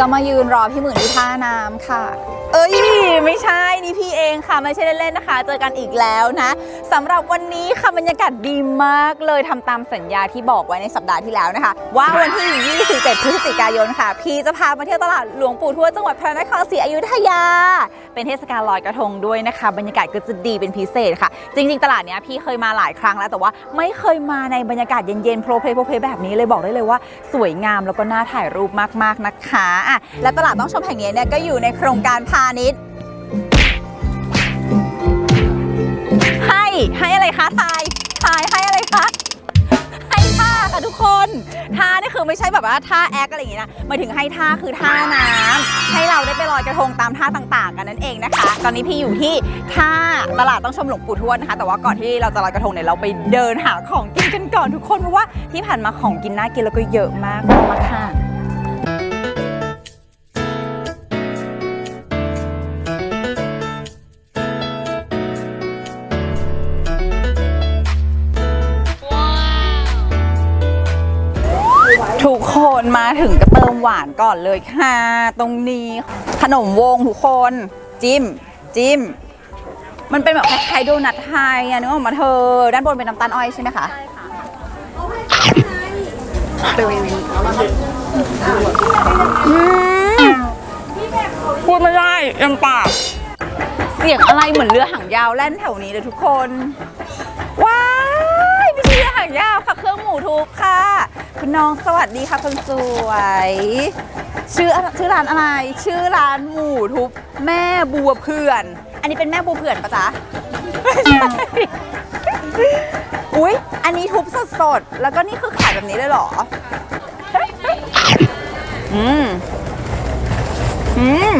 ก็มายืนรอพี่หมื่นที่ท่าน้ำค่ะ เอ้ยไม่ใช่นี่พี่เองค่ะไม่ใช่เล่นๆนะคะ เจอกันอีกแล้วนะสำหรับวันนี้ค่ะบรรยากาศดีมากเลยทำตามสัญญาที่บอกไว้ในสัปดาห์ที่แล้วนะคะ ว่าวันที่ 27 พฤศจิกายนค่ะ พี่จะพามาเที่ยวตลาดหลวงปู่ทวดจังหวัดพระนครศรีอยุธยาเป็นเทศกาลลอยกระทงด้วยนะคะ บรรยากาศก็จะดีเป็นพิเศษค่ะ จริง ๆ ตลาดเนี้ยพี่เคยมาหลายครั้งแล้วแต่ว่าไม่เคยมาในบรรยากาศเย็นๆโปรเพลโปรเพลแบบนี้เลยบอกได้เลยว่า สวยงามแล้วก็น่าถ่ายรูปมากๆนะคะอะและตลาดต้องชมแห่งนี้เนี่ยก็อยู่ในโครงการพาณิชย์ให้ให้อะไรคะทายทายให้อะไรคะให้ ท่าค่ะทุกคนท่านี่คือไม่ใช่แบบว่าท่าแอคอะไรอย่างงี้นะหมายถึงให้ท่าคือท่าน้ำให้เราได้ไปลอยกระทงตามท่าต่างๆ กันนั่นเองนะคะ ตอนนี้พี่อยู่ที่ท่าตลาดต้องชมหลวงปู่ทวดนะคะ แต่ว่าก่อนที่เราจะลอยกระทงเนี่ยเราไปเดินหาของกินกันก่อนทุกคนเพราะว่าที่ผ่านมาของกินน่ากินแล้วก็เยอะมากมากค่ะ ถึงก็เติมหวานก่อนเลยค่ะ ตรงนี้ขนมวงทุกคน จิ้ม จิ้ม มันเป็นแบบคล้ายๆโดนัทไทยอะนึกออกมาเธอ ด้านบนเป็นน้ำตาลอ้อยใช่ไหมคะอืมพูดไม่ได้ยังปาก เสียงอะไรเหมือนเรือหางยาวแล่นแถวนี้เลยทุกคน ว้ายไม่ใช่เรือหางยาวค่ะ เครื่องหมูทุบค่ะ คุณน้องสวัสดีค่ะคนสวย ชื่ออะไรชื่อร้านอะไร ชื่อร้านหมูทุบแม่บัวเพื่อน อันนี้เป็นแม่บัวเพื่อนปะจ๊ะไม่ใช่อุ๊ยอันนี้ทุบสดๆแล้วก็นี่คือขายแบบนี้เลยเหรอ อืม อืม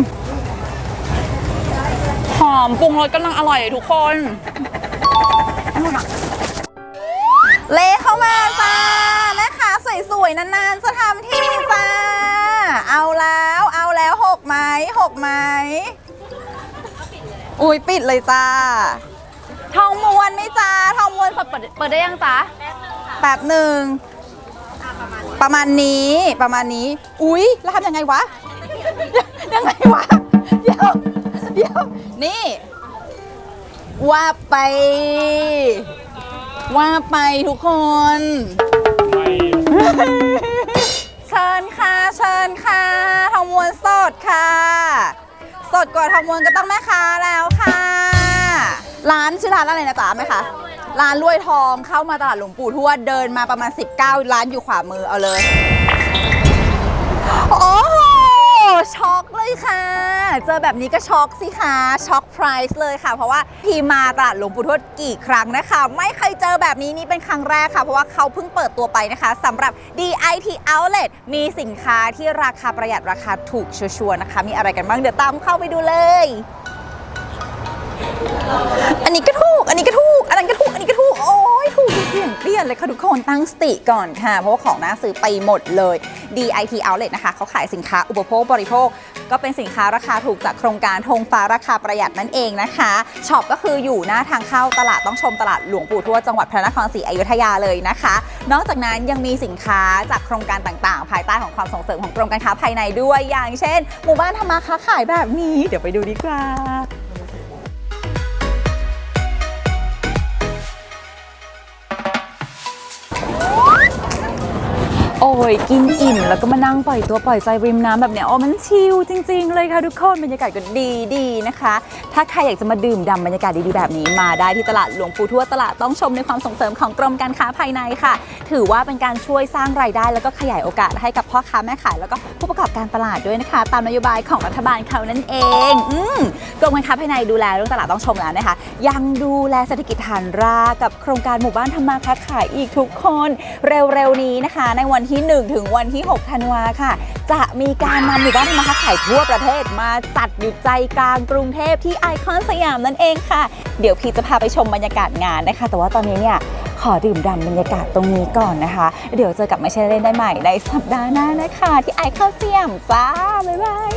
หอมปรุงรสกำลังอร่อยเลยทุกคน เลเข้ามาจ้าแม่ค้าส วยนานๆจะทำที่จ้า เอาแล้วเอาแล้วหกไหมหกไหมอุ้ยปิดเลยจ้า ทองม้วนไหมจ้าทองม้วนเปิดเปิดได้ยังจ้าแป๊บหนึ่งประมาณนี้ประมาณนี้ อุ๊ยแล้วทำยังไงวะ ยังไงวะ เดี๋ยว เดี๋ยว นี่ว่าไป ว่าไปทุกคน เชิญค่ะ เชิญค่ะทองมวนสดค่ะ สดกว่าทองมวนก็ต้องแม่ค้าแล้วค่ะ ร้านชื่อร้านอะไรนะจ๊ะแม่คะร้านรวยทองเข้ามาตลาดหลวงปู่ทวดเดินมาประมาณ 19 ร้านอยู่ขวามือเอาเลย โอ้โหช็อกเลยค่ะ เจอแบบนี้ก็ช็อกสิคะช็อกไพรส์เลยค่ะ เพราะว่าพี่มาตลาดหลวงปู่ทวดกี่ครั้งนะคะ ไม่เคยเจอแบบนี้นี่เป็นครั้งแรกค่ะ เพราะว่าเขาเพิ่งเปิดตัวไปนะคะสำหรับ DIT Outlet มีสินค้าที่ราคาประหยัดราคาถูกชัวร์นะคะ มีอะไรกันบ้างเดี๋ยวตามเข้าไปดูเลย อันนี้ก็ถูก อันนี้ก็ถูก อันนั้นก็ถูก อันนี้ก็ถูก โอ้ยถูกเสียงเปลี่ยนเลยค่ะทุกคนตั้งสติก่อนค่ะ เพราะว่าของน่าซื้อไปหมดเลย DIT Outlet นะคะเขาขายสินค้าอุปโภคบริโภค ก็เป็นสินค้าราคาถูกจากโครงการธงฟ้าราคาประหยัดนั่นเองนะคะช็อปก็คืออยู่หน้าทางเข้าตลาดต้องชมตลาดหลวงปู่ทวดจังหวัดพระนครศรีอยุธยาเลยนะคะ นอกจากนั้นยังมีสินค้าจากโครงการต่างๆ ภายใต้ของความส่งเสริมของกรมการค้าภายในด้วย อย่างเช่น หมู่บ้านธรรมาค้าขายแบบนี้ เดี๋ยวไปดูดีกว่า ยกินอิ่ม แล้วก็มานั่งปล่อยตัวปล่อยใจริมน้ำแบบเนี้ยโอ้มันชิลจริง ๆ เลยค่ะทุกคนบรรยากาศก็ดีดีๆนะคะ ถ้าใครอยากจะมาดื่มด่ำบรรยากาศดีๆแบบนี้มาได้ที่ตลาดหลวงปู่ทวดตลาดต้องชมในความส่งเสริมของกรมการค้าภายในค่ะ ถือว่าเป็นการช่วยสร้างรายได้ แล้วก็ขยายโอกาสให้กับพ่อค้าแม่ขายแล้วก็ผู้ประกอบการตลาดด้วยนะคะ ตามนโยบายของรัฐบาลเขานั่นเองอืมกรมการค้าภายในดูแลเรื่องตลาดต้องชมแล้วนะคะ ยังดูแลเศรษฐกิจฐานรากกับโครงการหมู่บ้านทำมาค้าขายอีกทุกคน เร็วๆนี้นะคะ ในวันที่ที่ 1 ถึงวันที่ 6 ธันวาค่ะ จะมีการนำหมู่บ้านทำมาค้าขายทั่วประเทศมาจัดอยู่ใจกลางกรุงเทพที่ไอคอนสยามนั่นเองค่ะ เดี๋ยวพี่จะพาไปชมบรรยากาศงานนะคะ แต่ว่าตอนนี้เนี่ยขอดื่มด่ำบรรยากาศตรงนี้ก่อนนะคะ เดี๋ยวเจอกับไม่ใช่เล่นได้ใหม่ในสัปดาห์หน้านะคะ ที่ไอคอนสยามจ้าบ๊ายบาย